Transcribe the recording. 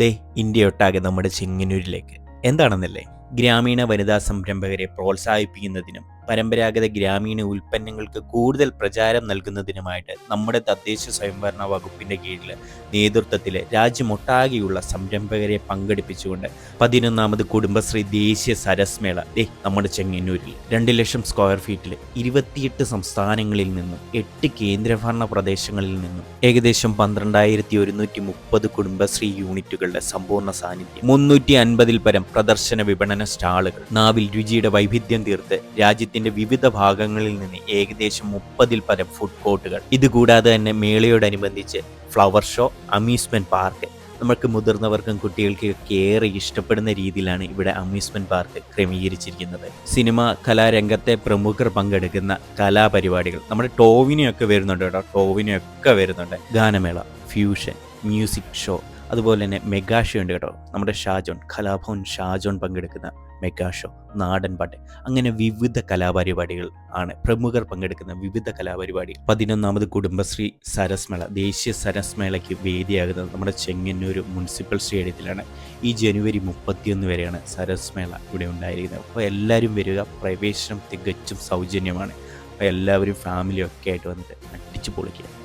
ദേ ഇന്ത്യയൊട്ടാകെ നമ്മുടെ ചെങ്ങന്നൂരിലേക്ക്. എന്താണെന്നല്ലേ? ഗ്രാമീണ വനിതാ സംരംഭകരെ പ്രോത്സാഹിപ്പിക്കുന്നതിനും പരമ്പരാഗത ഗ്രാമീണ ഉൽപ്പന്നങ്ങൾക്ക് കൂടുതൽ പ്രചാരം നൽകുന്നതിനുമായിട്ട് നമ്മുടെ തദ്ദേശ സ്വയംഭരണ വകുപ്പിന്റെ കീഴിൽ നേതൃത്വത്തിൽ രാജ്യമൊട്ടാകെയുള്ള സംരംഭകരെ പങ്കെടുപ്പിച്ചുകൊണ്ട് പതിനൊന്നാമത് കുടുംബശ്രീ ദേശീയ സരസ്മേള ദേ നമ്മുടെ ചെങ്ങന്നൂരിൽ രണ്ട് ലക്ഷം സ്ക്വയർ ഫീറ്റിൽ ഇരുപത്തിയെട്ട് സംസ്ഥാനങ്ങളിൽ നിന്നും എട്ട് കേന്ദ്രഭരണ പ്രദേശങ്ങളിൽ നിന്നും ഏകദേശം പന്ത്രണ്ടായിരത്തി ഒരുന്നൂറ്റി മുപ്പത് കുടുംബശ്രീ യൂണിറ്റുകളുടെ സമ്പൂർണ സാന്നിധ്യം മുന്നൂറ്റി അൻപതിൽ പരം പ്രദർശന വിപണന സ്റ്റാളുകൾ നാവിൽ രുചിയുടെ വൈവിധ്യം തീർത്ത് രാജ്യത്തിന്റെ വിവിധ ഭാഗങ്ങളിൽ നിന്ന് ഏകദേശം മുപ്പതിൽ പരം ഫുഡ് കോർട്ടുകൾ ഇതുകൂടാതെ തന്നെ മേളയോടനുബന്ധിച്ച് ഫ്ലവർ ഷോ അമ്യൂസ്മെന്റ് പാർക്ക് നമുക്ക് മുതിർന്നവർക്കും കുട്ടികൾക്കൊക്കെ ഏറെ ഇഷ്ടപ്പെടുന്ന രീതിയിലാണ് ഇവിടെ അമ്യൂസ്മെന്റ് പാർക്ക് ക്രമീകരിച്ചിരിക്കുന്നത്. സിനിമ കലാരംഗത്തെ പ്രമുഖർ പങ്കെടുക്കുന്ന കലാപരിപാടികൾ. നമ്മുടെ ടോവിനൊക്കെ വരുന്നുണ്ട് കേട്ടോ. ടോവിനൊക്കെ വരുന്നുണ്ട്. ഗാനമേള ഫ്യൂഷൻ മ്യൂസിക് ഷോ അതുപോലെ തന്നെ മെഗാ ഷോ ഉണ്ട് കേട്ടോ. നമ്മുടെ ഷാജോൺ കലാഭവൻ ഷാജോൺ പങ്കെടുക്കുന്ന മെഗാ ഷോ നാടൻ പാട്ട്. അങ്ങനെ വിവിധ കലാപരിപാടികൾ ആണ് പ്രമുഖർ പങ്കെടുക്കുന്ന വിവിധ കലാപരിപാടി. പതിനൊന്നാമത് കുടുംബശ്രീ സരസ്മേള ദേശീയ സരസ്മേളയ്ക്ക് വേദിയാകുന്നത് നമ്മുടെ ചെങ്ങന്നൂർ മുനിസിപ്പൽ സ്റ്റേഡിയത്തിലാണ്. ഈ ജനുവരി മുപ്പത്തിയൊന്ന് വരെയാണ് സരസ്മേള ഇവിടെ ഉണ്ടായിരിക്കുന്നത്. അപ്പോൾ എല്ലാവരും വരിക പ്രവേശനം തികച്ചും സൗജന്യമാണ്. അപ്പോൾ എല്ലാവരും ഫാമിലിയൊക്കെ ആയിട്ട് വന്നിട്ട് അടിച്ചു പൊളിക്കുക.